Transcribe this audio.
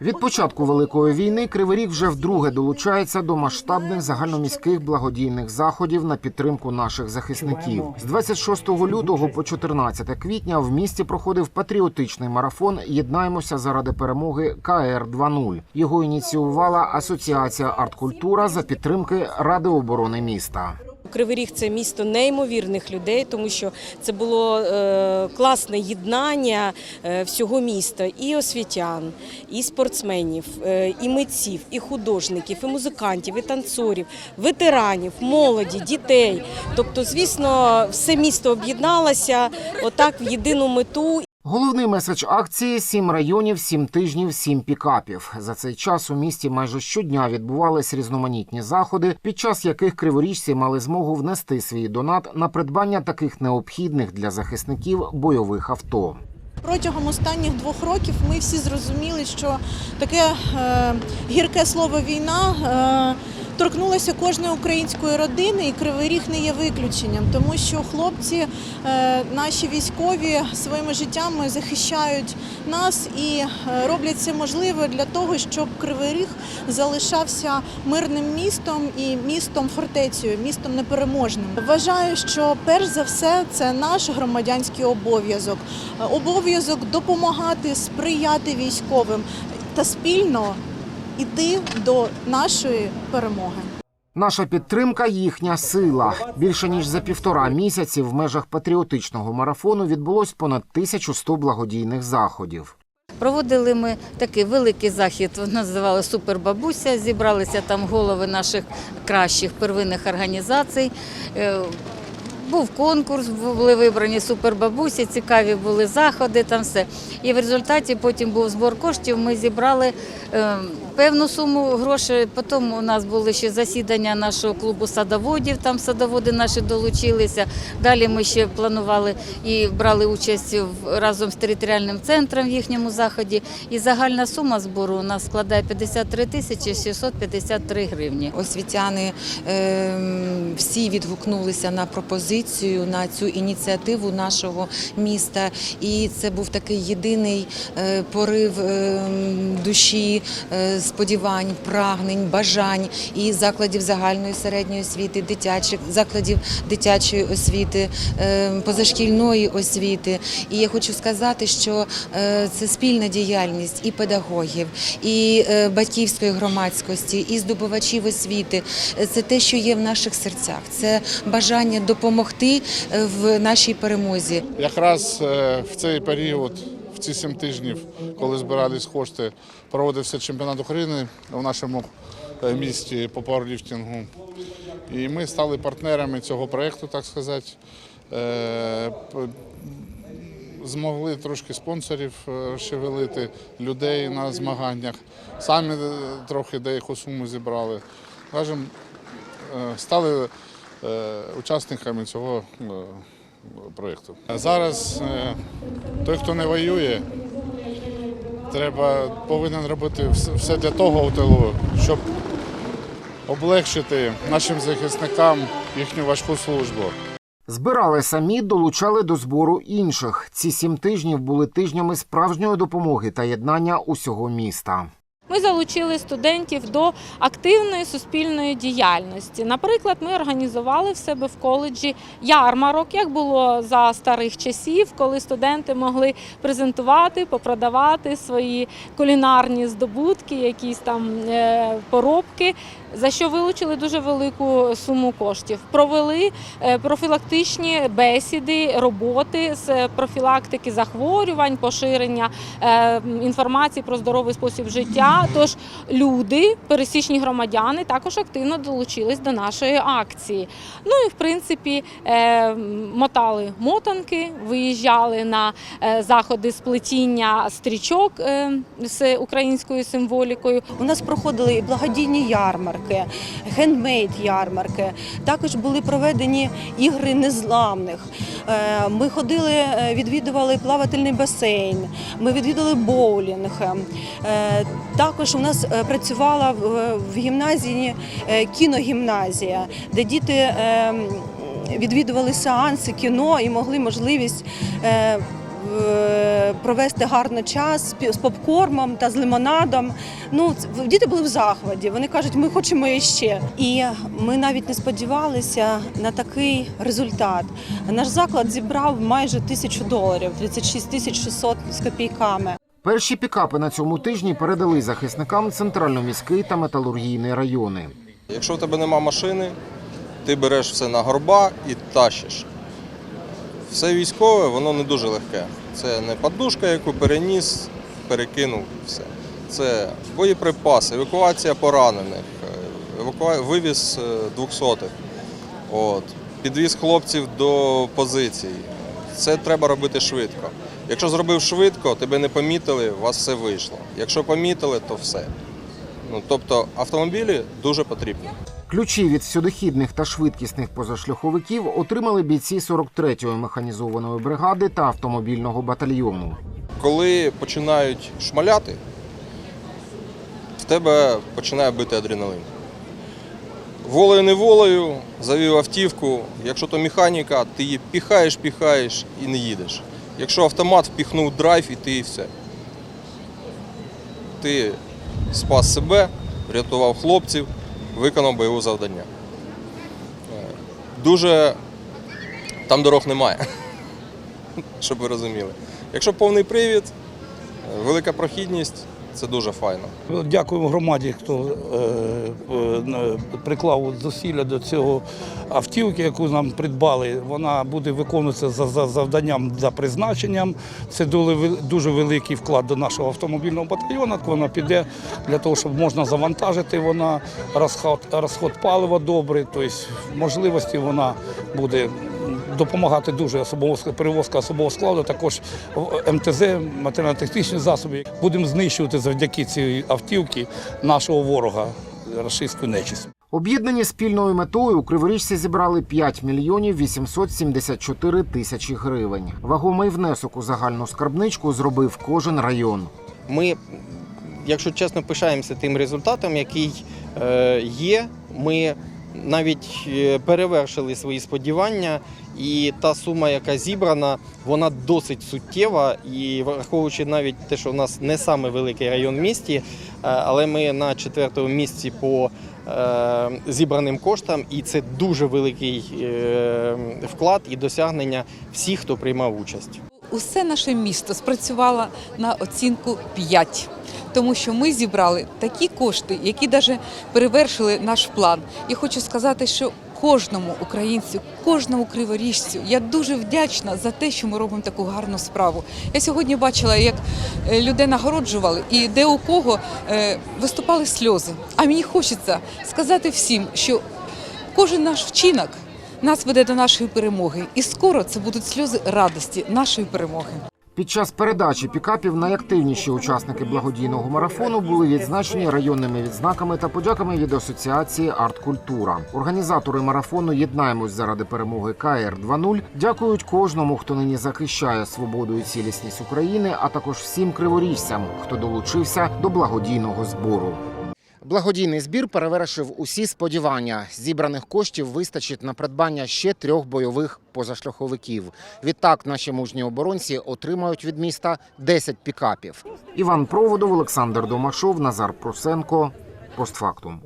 Від початку великої війни Кривий Ріг вже вдруге долучається до масштабних загальноміських благодійних заходів на підтримку наших захисників. З 26 лютого по 14 квітня в місті проходив патріотичний марафон Єднаємося заради перемоги КР 2.0». Його ініціювала Асоціація арткультура за підтримки Ради оборони міста. Кривий Ріг це місто неймовірних людей, тому що це було е, класне єднання е, всього міста і освітян, і спортсменів, е, і митців, і художників, і музикантів, і танцорів, ветеранів, молоді, дітей. Тобто, звісно, все місто об'єдналося отак в єдину мету. Головний меседж акції сім районів, сім тижнів, сім пікапів. За цей час у місті майже щодня відбувались різноманітні заходи, під час яких криворіжці мали змогу внести свій донат на придбання таких необхідних для захисників бойових авто. Протягом останніх двох років ми всі зрозуміли, що таке е, гірке слово війна торкнулося кожної української родини, і Кривий Ріг не є виключенням, тому що хлопці, е, наші військові своїми життями захищають нас і е, роблять все можливе для того, щоб Кривий Ріг залишався мирним містом і містом фортецею, містом непереможним. Вважаю, що перш за все це наш громадянський обов'язок обов'язок допомагати, сприяти військовим та спільно йти до нашої перемоги. Наша підтримка їхня сила. Більше ніж за півтора місяці в межах патріотичного марафону відбулось понад 1100 благодійних заходів. Проводили ми такий великий захід, називали Супербабуся. Зібралися там голови наших кращих первинних організацій. Е, Був конкурс, були вибрані супербабусі, цікаві були заходи, там все. І в результаті потім був збор коштів. Ми зібрали е, певну суму грошей. Потім у нас були ще засідання нашого клубу садоводів. Там садоводи наші долучилися. Далі ми ще планували і брали участь разом з територіальним центром в їхньому заході. І загальна сума збору у нас складає 53 тисячі 653 гривні. Освітяни е, всі відгукнулися на пропозицію, на цю ініціативу нашого міста. І це був такий єдиний е, порив е, душі, е, сподівань, прагнень, бажань і закладів загальної середньої освіти, дитячих закладів дитячої освіти, е, позашкільної освіти. І я хочу сказати, що е, це спільна діяльність і педагогів, і е, батьківської громадськості, і здобувачів освіти. Це те, що є в наших серцях. Це бажання допомогти в нашій перемозі. Якраз в цей період, в ці сім тижнів, коли збирались кошти, проводився чемпіонат України у нашому е, місті по пауерліфтингу. І ми стали партнерами цього проєкту, так сказати. Е, Змогли трошки спонсорів е, розшевелити людей на змаганнях. Самі трохи деяку суму зібрали. Скажем, е, стали учасниками цього проєкту. Зараз е, той, хто не воює, треба повинен робити все для того щоб облегшити нашим захисникам їхню важку службу. Збирали самі, долучали до збору інших. Ці сім тижнів були тижнями справжньої допомоги та єднання усього міста. Залучили студентів до активної суспільної діяльності. Наприклад, ми організували в себе в коледжі ярмарок, як було за старих часів, коли студенти могли презентувати, попродавати свої кулінарні здобутки, якісь там е, поробки. За що вилучили дуже велику суму коштів. Провели е, профілактичні бесіди, роботи з профілактики захворювань, поширення е, інформації про здоровий спосіб життя. Тож люди, пересічні громадяни, також активно долучились до нашої акції. Ну і в принципі е, мотали мотанки, виїжджали на е, заходи з плетіння стрічок е, з українською символікою. У нас проходили і благодійні ярмарки, хендмейд ярмарки. Також були проведені ігри незламних. Е, Ми ходили, е, відвідували плавательний басейн, ми відвідали боулінг. Е, Також у нас працювала в- гімназії кіногімназія, де діти відвідували сеанси кіно і могли можливість провести гарно час з з попкормом та з лимонадом. Ну, діти були в захваті. Вони кажуть, ми хочемо іще. І ми навіть не сподівалися на такий результат. Наш заклад зібрав майже тисячу доларів, 36 тисяч 600 з копійками. Перші пікапи на цьому тижні передали захисникам центрально-міський та металургійний райони. Якщо в тебе нема машини, ти береш все на горба і тащиш. Все військове, воно не дуже легке. Це не подушка, яку переніс, перекинув. Все. Це боєприпаси, евакуація поранених, е, евакуа... вивіз е, двохсотих, підвіз хлопців до позицій. Це треба робити швидко. Якщо зробив швидко, тебе не помітили, у вас все вийшло. Якщо помітили, то все. Ну, тобто автомобілі дуже потрібні. Ключі від всюдихідних та швидкісних позашляховиків отримали бійці 43-ї механізованої бригади та автомобільного батальйону. Коли починають шмаляти, в тебе починає бити адреналин. Волею неволею завів автівку. Якщо то механіка, ти її піхаєш, піхаєш і не їдеш. Якщо автомат впіхнув драйв і ти і все. Ти спас себе, врятував хлопців, виконав бойове завдання. Дуже там дорог немає, щоб ви розуміли. Якщо повний привід, велика прохідність, це дуже файно. Дякуємо громаді, хто е, приклав зусилля до цього автівки, яку нам придбали. Вона буде виконуватися за, за завданням за призначенням. Це дуже великий вклад до нашого автомобільного батальйону. Вона піде для того, щоб можна завантажити. Вона розход, розход палива добрий, тобто можливості вона буде допомагати дуже особово перевозка особового складу, також МТЗ, матеріально-технічні засоби. Будемо знищувати завдяки цій автівці нашого ворога, рашистську нечисть. Об'єднані спільною метою у Криворіжці зібрали 5 мільйонів 874 тисячі гривень. Вагомий внесок у загальну скарбничку зробив кожен район. Ми, якщо чесно, пишаємося тим результатом, який е, є. Ми навіть е, перевершили свої сподівання, і та сума, яка зібрана, вона досить суттєва. І враховуючи навіть те, що у нас не саме великий район в місті, е, але ми на четвертому місці по е, зібраним коштам, і це дуже великий вклад і досягнення всіх, хто приймав участь. Усе наше місто спрацювало на оцінку 5, тому що ми зібрали такі кошти, які навіть перевершили наш план. І хочу сказати, що кожному українцю, кожному криворіжцю я дуже вдячна за те, що ми робимо таку гарну справу. Я сьогодні бачила, як е, людей нагороджували, і де у кого е, виступали сльози. А мені хочеться сказати всім, що кожен наш вчинок нас веде до нашої перемоги, і скоро це будуть сльози радості нашої перемоги. Під час передачі пікапів найактивніші учасники благодійного марафону були відзначені районними відзнаками та подяками від асоціації Арткультура. Організатори марафону Єднаємось заради перемоги КР 2.0 дякують кожному, хто нині захищає свободу і цілісність України, а також всім криворіжцям, хто долучився до благодійного збору. Благодійний збір перевершив усі сподівання. Зібраних коштів вистачить на придбання ще трьох бойових позашляховиків. Відтак наші мужні оборонці отримають від міста 10 пікапів. Іван Проводов, Олександр Домашов, Назар Просенко. Постфактум.